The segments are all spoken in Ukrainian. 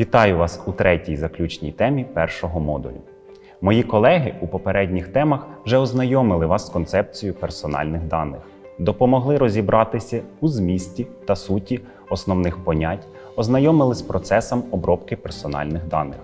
Вітаю вас у третій заключній темі першого модулю. Мої колеги у попередніх темах вже ознайомили вас з концепцією персональних даних, допомогли розібратися у змісті та суті основних понять, ознайомили з процесом обробки персональних даних.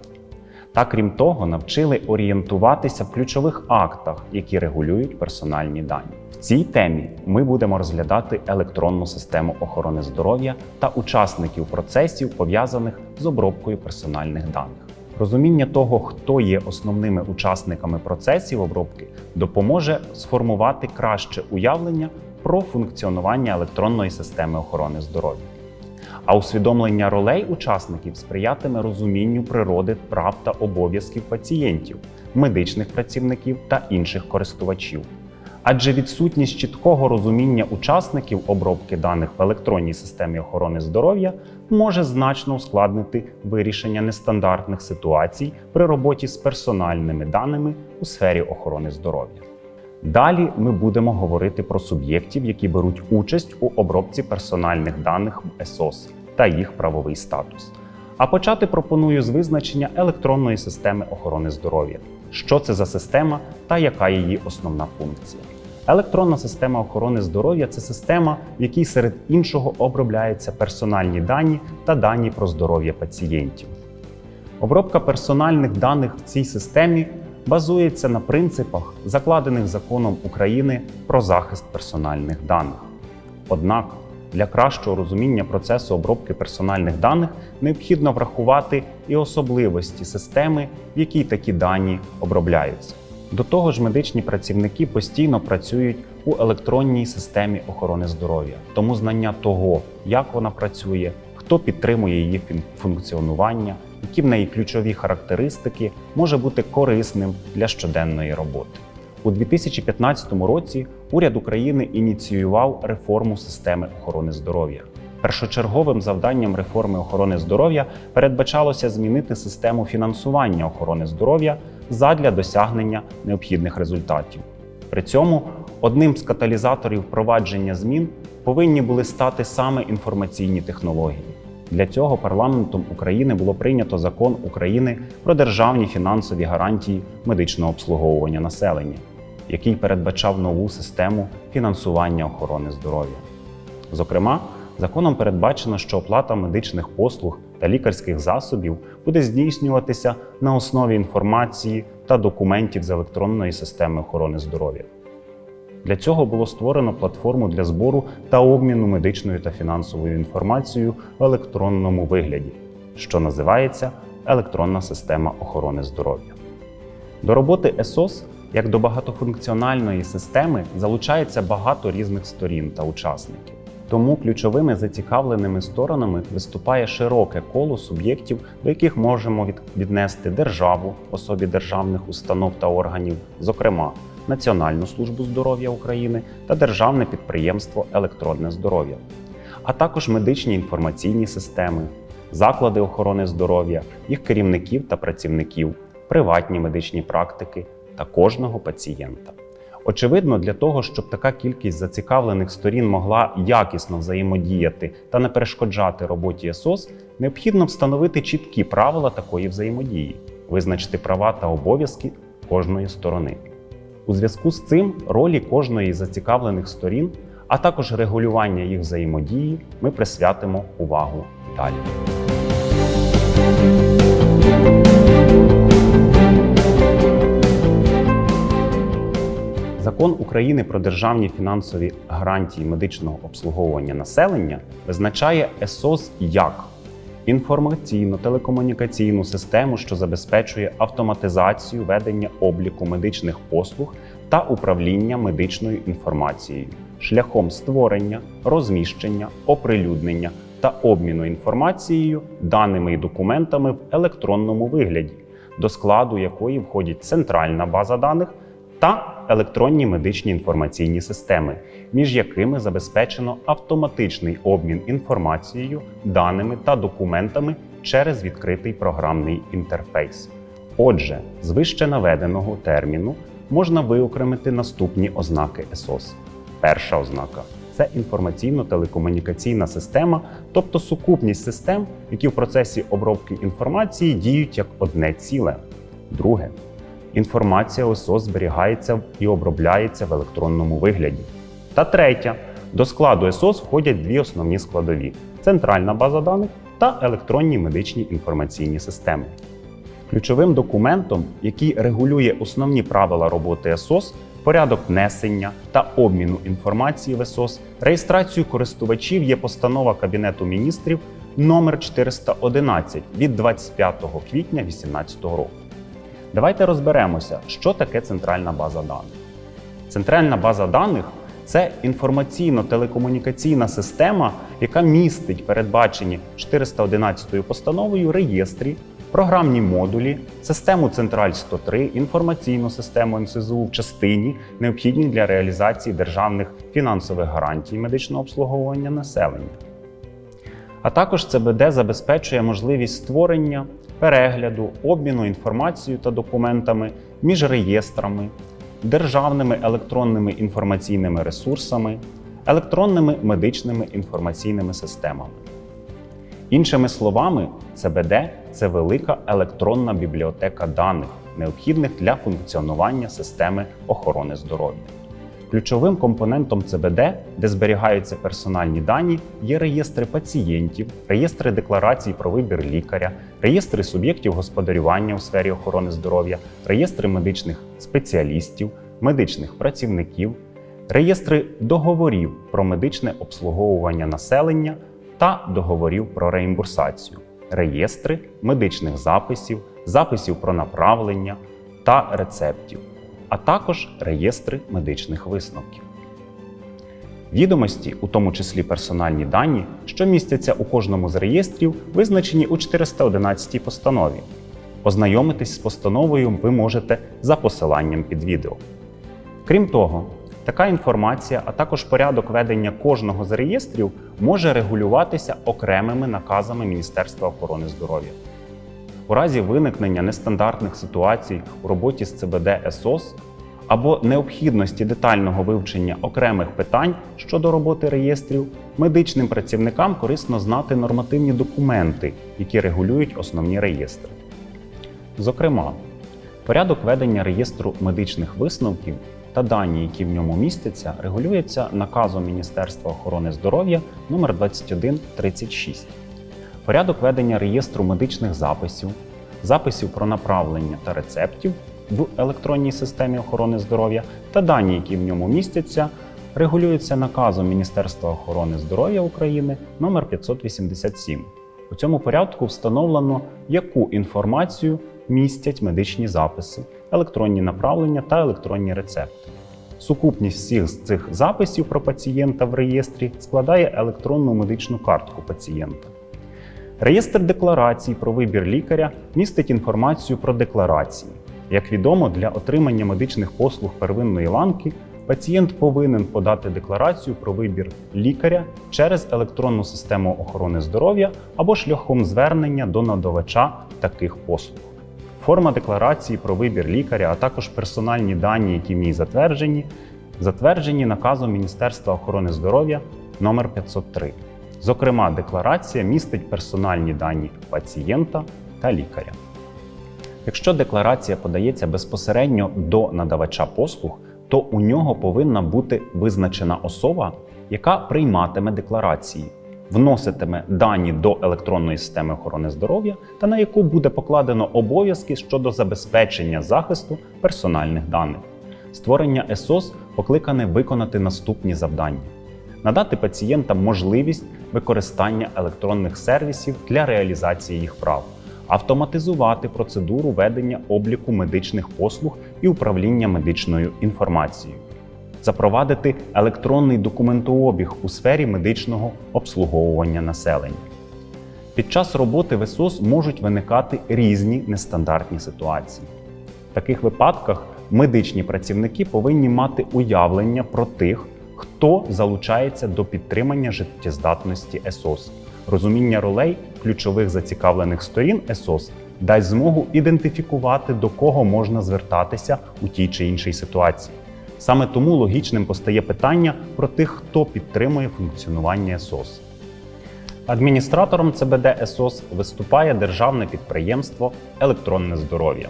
Та крім того, навчили орієнтуватися в ключових актах, які регулюють персональні дані. В цій темі ми будемо розглядати електронну систему охорони здоров'я та учасників процесів, пов'язаних з обробкою персональних даних. Розуміння того, хто є основними учасниками процесів обробки, допоможе сформувати краще уявлення про функціонування електронної системи охорони здоров'я. А усвідомлення ролей учасників сприятиме розумінню природи прав та обов'язків пацієнтів, медичних працівників та інших користувачів. Адже відсутність чіткого розуміння учасників обробки даних в електронній системі охорони здоров'я може значно ускладнити вирішення нестандартних ситуацій при роботі з персональними даними у сфері охорони здоров'я. Далі ми будемо говорити про суб'єктів, які беруть участь у обробці персональних даних в ЕСОС та їх правовий статус. А почати пропоную з визначення електронної системи охорони здоров'я. Що це за система та яка її основна функція? Електронна система охорони здоров'я це система, в якій серед іншого обробляються персональні дані та дані про здоров'я пацієнтів. Обробка персональних даних в цій системі базується на принципах, закладених законом України про захист персональних даних. Однак для кращого розуміння процесу обробки персональних даних необхідно врахувати і особливості системи, в якій такі дані обробляються. До того ж, медичні працівники постійно працюють у електронній системі охорони здоров'я, тому знання того, як вона працює, хто підтримує її функціонування, які в неї ключові характеристики, може бути корисним для щоденної роботи. У 2015 році уряд України ініціював реформу системи охорони здоров'я. Першочерговим завданням реформи охорони здоров'я передбачалося змінити систему фінансування охорони здоров'я задля досягнення необхідних результатів. При цьому одним з каталізаторів впровадження змін повинні були стати саме інформаційні технології. Для цього парламентом України було прийнято закон України про державні фінансові гарантії медичного обслуговування населення, який передбачав нову систему фінансування охорони здоров'я. Зокрема, законом передбачено, що оплата медичних послуг та лікарських засобів буде здійснюватися на основі інформації та документів з електронної системи охорони здоров'я. Для цього було створено платформу для збору та обміну медичною та фінансовою інформацією в електронному вигляді, що називається електронна система охорони здоров'я. До роботи ЕСОС як до багатофункціональної системи залучається багато різних сторін та учасників. Тому ключовими зацікавленими сторонами виступає широке коло суб'єктів, до яких можемо віднести державу, особі державних установ та органів, зокрема Національну службу здоров'я України та державне підприємство Електронне здоров'я, а також медичні інформаційні системи, заклади охорони здоров'я, їх керівників та працівників, приватні медичні практики та кожного пацієнта. Очевидно, для того, щоб така кількість зацікавлених сторін могла якісно взаємодіяти та не перешкоджати роботі ЕСОС, необхідно встановити чіткі правила такої взаємодії, визначити права та обов'язки кожної сторони. У зв'язку з цим ролі кожної з зацікавлених сторін, а також регулювання їх взаємодії, ми присвятимо увагу далі. Закон України про державні фінансові гарантії медичного обслуговування населення визначає ЕСОС як інформаційно-телекомунікаційну систему, що забезпечує автоматизацію ведення обліку медичних послуг та управління медичною інформацією. Шляхом створення, розміщення, оприлюднення та обміну інформацією, даними і документами в електронному вигляді, до складу якої входять центральна база даних та електронні медичні інформаційні системи, між якими забезпечено автоматичний обмін інформацією, даними та документами через відкритий програмний інтерфейс. Отже, з вище наведеного терміну можна виокремити наступні ознаки ЕСОС. Перша ознака це інформаційно-телекомунікаційна система, тобто сукупність систем, які в процесі обробки інформації діють як одне ціле. Друге, інформація ОСО зберігається і обробляється в електронному вигляді. Та третя, до складу СОС входять дві основні складові: центральна база даних та електронні медичні інформаційні системи. Ключовим документом, який регулює основні правила роботи СОС, порядок внесення та обміну інформації в СОС, реєстрацію користувачів є постанова Кабінету міністрів номер 411 від 25 квітня 2018 року. Давайте розберемося, що таке центральна база даних. Центральна база даних це інформаційно-телекомунікаційна система, яка містить передбачені 411 постановою реєстрі, програмні модулі, систему Централь 103, інформаційну систему НСЗУ в частині, необхідні для реалізації державних фінансових гарантій медичного обслуговування населення. А також ЦБД забезпечує можливість створення, перегляду, обміну інформацією та документами між реєстрами, державними електронними інформаційними ресурсами, електронними медичними інформаційними системами. Іншими словами, ЦБД це велика електронна бібліотека даних, необхідних для функціонування системи охорони здоров'я. Ключовим компонентом ЦБД, де зберігаються персональні дані, є реєстри пацієнтів, реєстри декларацій про вибір лікаря, реєстри суб'єктів господарювання у сфері охорони здоров'я, реєстри медичних спеціалістів, медичних працівників, реєстри договорів про медичне обслуговування населення та договорів про реімбурсацію, реєстри медичних записів, записів про направлення та рецептів, а також реєстри медичних висновків. Відомості, у тому числі персональні дані, що містяться у кожному з реєстрів, визначені у 411 постанові. Ознайомитись з постановою ви можете за посиланням під відео. Крім того, така інформація, а також порядок ведення кожного з реєстрів може регулюватися окремими наказами Міністерства охорони здоров'я. У разі виникнення нестандартних ситуацій у роботі з ЦБД СОС або необхідності детального вивчення окремих питань щодо роботи реєстрів, медичним працівникам корисно знати нормативні документи, які регулюють основні реєстри. Зокрема, порядок ведення реєстру медичних висновків та дані, які в ньому містяться, регулюється наказом Міністерства охорони здоров'я номер 2136 Порядок ведення реєстру медичних записів, записів про направлення та рецептів в електронній системі охорони здоров'я та дані, які в ньому містяться, регулюються наказом Міністерства охорони здоров'я України номер 587 У цьому порядку встановлено, яку інформацію містять медичні записи, електронні направлення та електронні рецепти. Сукупність всіх з цих записів про пацієнта в реєстрі складає електронну медичну картку пацієнта. Реєстр декларацій про вибір лікаря містить інформацію про декларації. Як відомо, для отримання медичних послуг первинної ланки пацієнт повинен подати декларацію про вибір лікаря через електронну систему охорони здоров'я або шляхом звернення до надавача таких послуг. Форма декларації про вибір лікаря, а також персональні дані, які в ній затверджені, затверджені наказом Міністерства охорони здоров'я номер 503 Зокрема, декларація містить персональні дані пацієнта та лікаря. Якщо декларація подається безпосередньо до надавача послуг, то у нього повинна бути визначена особа, яка прийматиме декларації, вноситиме дані до електронної системи охорони здоров'я та на яку буде покладено обов'язки щодо забезпечення захисту персональних даних. Створення ЕСОС покликане виконати наступні завдання: надати пацієнтам можливість використання електронних сервісів для реалізації їх прав, автоматизувати процедуру ведення обліку медичних послуг і управління медичною інформацією, запровадити електронний документообіг у сфері медичного обслуговування населення. Під час роботи в СОС можуть виникати різні нестандартні ситуації. В таких випадках медичні працівники повинні мати уявлення про тих, хто залучається до підтримання життєздатності ЕСОС. Розуміння ролей ключових зацікавлених сторін ЕСОС дасть змогу ідентифікувати, до кого можна звертатися у тій чи іншій ситуації. Саме тому логічним постає питання про тих, хто підтримує функціонування СОС. Адміністратором ЦБД СОС виступає державне підприємство Електронне здоров'я.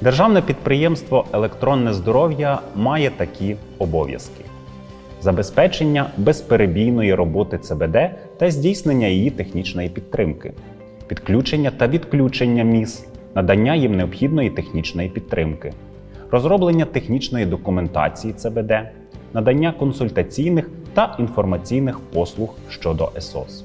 Державне підприємство Електронне здоров'я має такі обов'язки: забезпечення безперебійної роботи ЦБД та здійснення її технічної підтримки, підключення та відключення міс, надання їм необхідної технічної підтримки, розроблення технічної документації ЦБД, надання консультаційних та інформаційних послуг щодо СОС.